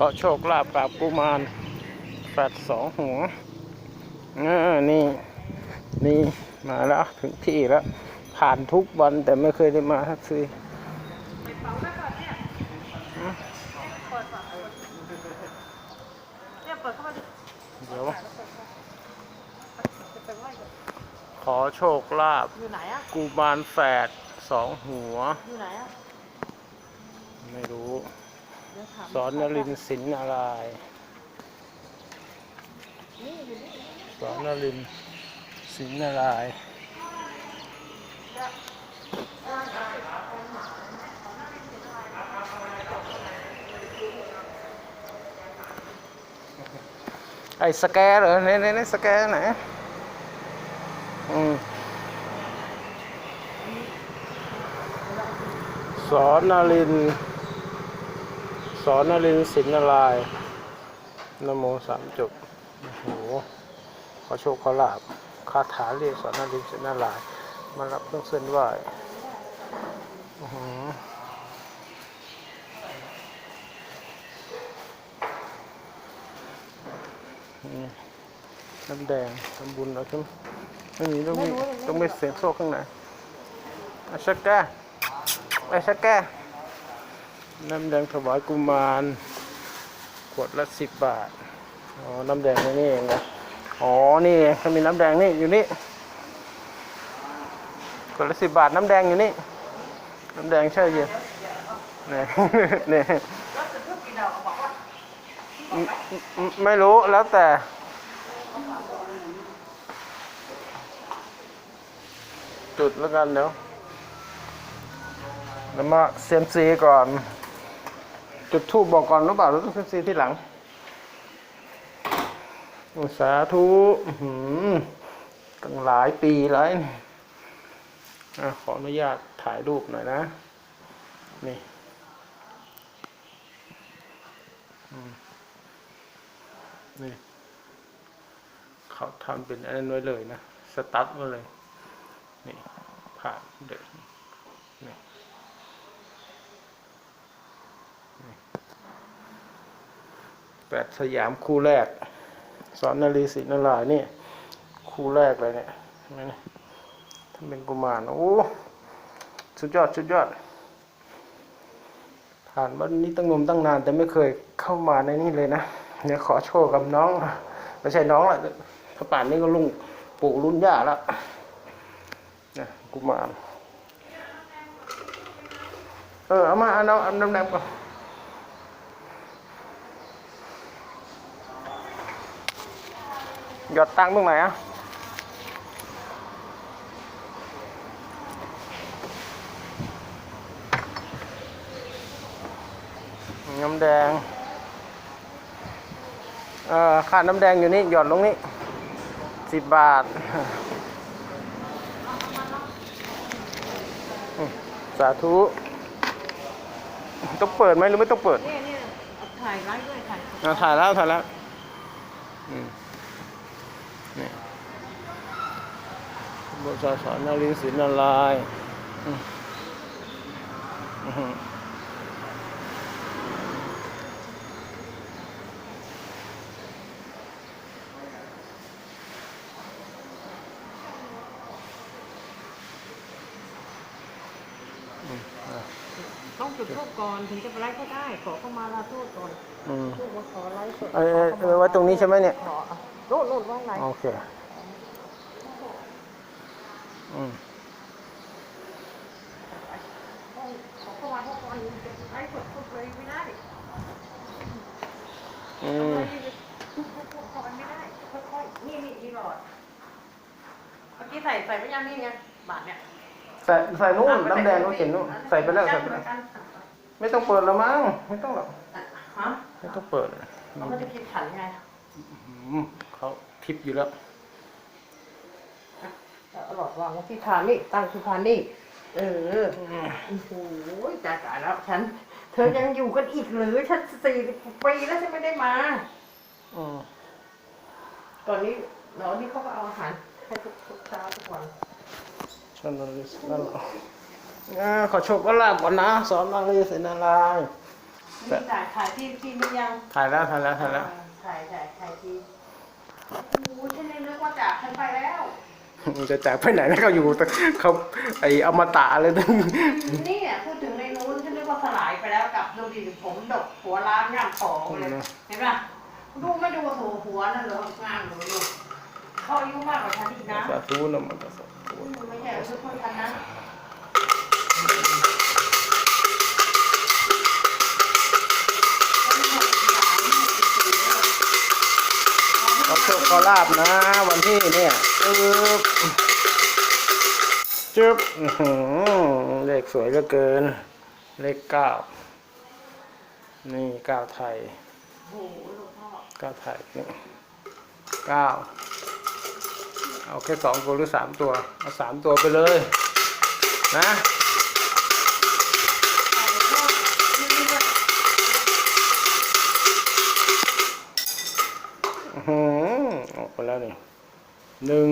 ขอโชคลาภกับกุมารแปดสองหัวนี่ นี่มาแล้วถึงที่แล้ว ผ่านทุกวันแต่ไม่เคยได้มาทักทีเดี๋ยวขอโชคลาภอยู่ไหนอะกุมารแฝดสองหัว อยู่ไหนอะไม่รู้ สอนนรินทร์สินอะไราย สอนนรินทร์สินอะไรไอ้สแกนเหรอเนี่ยเนี่ยสแกนไหนอืมสอนนรินทร์ สอนนรินสินอะไรนโมสามจบโอ้โหขอโชคขอลาบคาถาเรียกสอนนรินทร์เสนลาย มารับเครื่องเส้นไหวนี่น้ำแดงทำบุญแล้วใช่ไหมไม่มีต้องมีต้องมีเสียงโซ่ข้างในอาชักแกไอาชักแก น้ำแดงถวายกุมาร ขวดละสิบบาท อ๋อ น้ำแดงนนี่เองนะอ๋อ นี่เขามีน้ำแดงนี่อยู่นี่ ขวดละสิบบาทน้ำแดงอยู่นี่ น้ำแดงใช่เย็นเนี่ยเนี่ยไม่รู้แล้วแต่จุดแล้วกันเดี๋ยวแล้วมาเซยมซีก่อน จุดทูบบอกก่อนหรือเปล่าหรือต้องเซยมซีที่หลังสาธุตั้งหลายปีแล้วนี่อะขออนุญาตถ่ายรูปหน่อยนะ นี่นี่ เขาทำเป็นอันนั้นไว้เลยนะ สตั๊ดไว้เลย นี่ ผ่านเด็กนี่ แปดสยามคู่แรก สอนนารีศรีนารายนี่ คู่แรกเลยเนี่ยนะเนี่ยท่านเป็นกุมารโอ้สุดยอดสุดยอด ผ่านวันนี้ตั้งนมตั้งนาน แต่ไม่เคยเข้ามาในนี่เลยนะเดี๋ยวขอโชว์กับน้องไม่ใช่น้องละถ้าป่านนี้ก็ลุงปู่รุ่นย่าแล้วนะกุมารเออเอามาเอาน้ำเอาน้ำแดงก่อน หยอดตังค์ตรงไหนอะน้ำแดง เอ่อค่าน้ำแดงอยู่นี่ หยอดลงนี่สิบบาทอืมสาธุ ต้องเปิดไหมหรือไม่ต้องเปิด เนี่ยเนี่ยเอาถ่ายไลฟ์ด้วยถ่าย อะถ่ายแล้วถ่ายแล้วอืมนี่ บทสอนนารินทร์ศิลป์นารายณ์อืมอื้อหืออืมอะต้องจุดทูบก่อนถึงจะไปไลฟ์ก็ได้ ขอเข้ามาลาโทษก่อนอืมทูบมาขอไลฟ์สดเออเออเออไว้ตรงนี้ใช่ไหมเนี่ย ขอโน่นโน่นว่างไงโอเค อืมอืมนี่นี่นี่หลอดเมื่อกี้ใส่ใส่ไปยังนี่ไงบาทเนี่ยใส่ใส่นู่นน้ำแดงก็เขียนนู่นใส่ไปแล้วใส่ไปแล้วไม่ต้องเปิดแล้วมั้งไม่ต้องหรอกฮะไม่ต้องเปิดเขาไม่ได้คิดขันไงอืมเขาทิปอยู่แล้ว เอาหลอดวางไว้ที่ฐานนี่ตั้งที่ฐานนี่เออโอ้โหจ่ายจ่ายแล้วฉัน เธอยังอยู่กันอีกหรือฉันสี่ปีแล้วฉันไม่ได้มาอืมตอนนี้เดี๋ยวนี้เขาก็เอาอาหารให้ทุกทุกเช้าทุกวันชนลิสนั่นเหรออ่าขอโชคก็ลาบก่อนนะสอนนางรีเสนารายณ์นี่ถ่ายถ่ายที่ที่มันยังถ่ายแล้วถ่ายแล้วถ่ายแล้วถ่ายถ่ายถ่ายที่โอ้โหฉันเลยนึกว่าจากฉันไปแล้วมัน จะจากไปไหนนะเขาอยู่แต่เขาไออมตะเลยตั้งนี่อะพูดถึงในนู้นฉันนึกว่าสลายไปแล้วกับดูดิผมดกหัวล้านงามของเลยเห็นปะดูไม่ดูโถหัวนั่นเหรองามเลยลูกเขาอายุมากกว่าฉันอีกนะสาธุนะมันสาธุไม่ใช่อายุเท่ากันนะ ขอโชคขอลาบนะ วันที่เนี่ยจึ๊บจึ๊บอื้อหือเลขสวยเหลือเกิน เลขเก้านี่เก้าไทยโอ้โหหลวงพ่อเก้าไทยนี่เก้าเอาแค่สองตัวหรือสามตัว เอาสามตัวไปเลย นะอื้อหือ ออกไปแล้วนี่หนึ่ง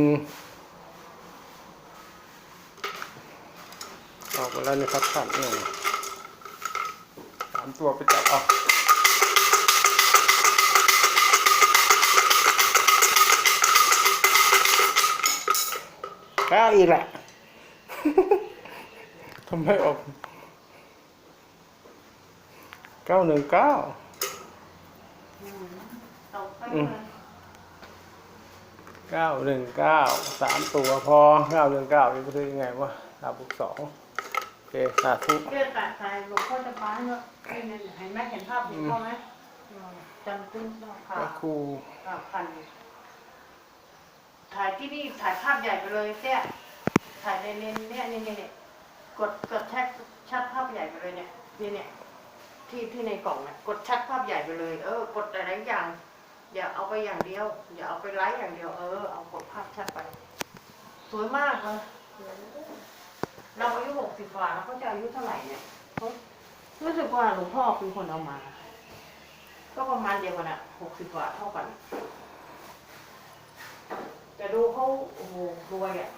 ออกไปแล้วนี่ครับขัดนี่สามตัวไปจับเอาเก้าอีกแหละทำไมออกเก้าหนึ่งเก้าตกไปอืม เก้าหนึ่งเก้าสามตัวพอเก้าหนึ่งเก้าจะซื้อยังไงวะสามบุกสองโอเคสาธุเลือดตัดใจหลวงพ่อจะฟ้าเนาะเห็นเห็นไหมเห็นภาพหลวงพ่อไหมจำตึ้งค่ะพระครูอ่าพันถ่ายที่นี่ถ่ายภาพใหญ่ไปเลยเนี่ยถ่ายในเน้นเนี่ยนี่นี่เนี่ยกดกดแท็กชัดภาพใหญ่ไปเลยเนี่ยนี่เนี่ยที่ที่ในกล่องเนี่ยกดชัดภาพใหญ่ไปเลย เออกดหลายๆอย่าง อย่าเอาไปอย่างเดียว อย่าเอาไปไลฟ์อย่างเดียวเออเอากดภาพชัดไป สวยมากเลยเราอายุหกสิบกว่าแล้วเขาจะอายุเท่าไหร่เนี่ยเขารู้สึกว่าหลวงพ่อเป็นคนเอามา ก็ประมาณเดียวกันอะหกสิบกว่าเท่ากันแต่ดูเขาโอ้โหรวยอะ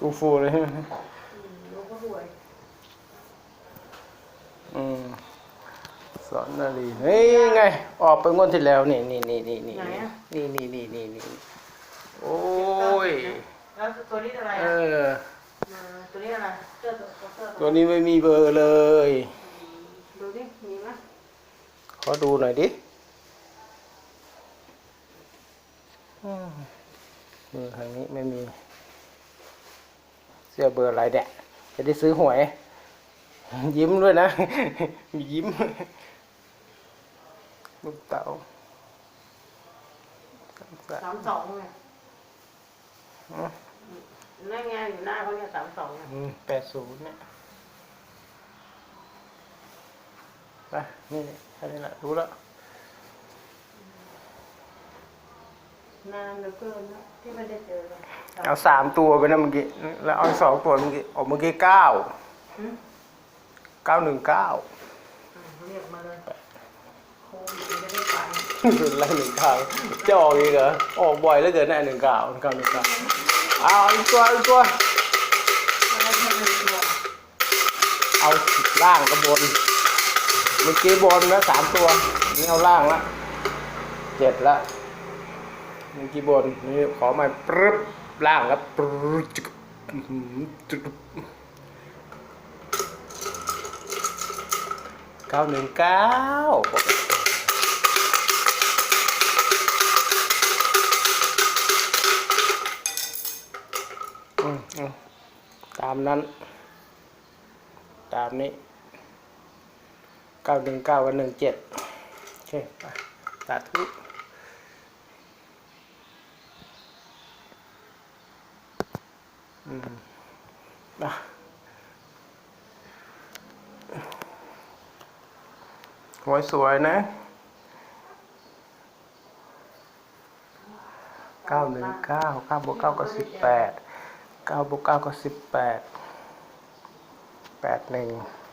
กูฟูเลยใช่ไหมอืมดูเขารวย อืม สอนนาลีนี่ไง ออกไปงวดที่แล้วนี่นี่นี่นี่นี่ไหนอะ นี่นี่นี่นี่นี่โอ้ยแล้วตัวนี้อะไรเออะอมตัวนี้อะไรเสื้อตัวเสื้อตัตัวนี้ไม่มีเบอร์เลย ดูดิมีไหมขอดูหน่อยดิเบอร์ทางนี้ไม่มี เสื้อเบอร์อะไรแดะจะได้ซื้อหวย ยิ้มด้วยนะ มียิ้ม ลูกเต๋าสามสามสามสองไงนั่นไงอยู่หน้าเขาเนี่ยสามสองไงแปดศูนย์เนี่ยไปนี่แค่นี้แหละรู้แล้วนานเหลือเกินนะที่ไม่ได้เจอเลยเอาสามตัวไปนะเมื่อกี้แล้วเอาสองตัวเมื่อกี้ออกเมื่อกี้เก้าอืมเก้าหนึ่งเก้า อะเรียกมาเลยโค้งมันจะได้ ไปไล่หนึ่งเก้าจะออกอีกเหรอออกบ่อยแล้วเกินแน่หนึ่งเก้าเก้าหนึ่งเก้าเอาอีกตัวอีกตัวตัว เอาล่างกับบนเมื่อกี้บนแล้วสามตัวนี่เอาล่างละเจ็ดละเมื่อกี้บนนี่ขอมาปรึ๊บล่างครับปรึ๊บเก้าหนึ่งเก้า ตามนั้น ตามนี้เก้าหนึ่งเก้ากับหนึ่งเจ็ดโอเคไปสาธุอืมนะหวยสวยนะเก้าหนึ่งเก้าเก้าบวกเก้าก็สิบแปด 9บวก9ก็ 18 81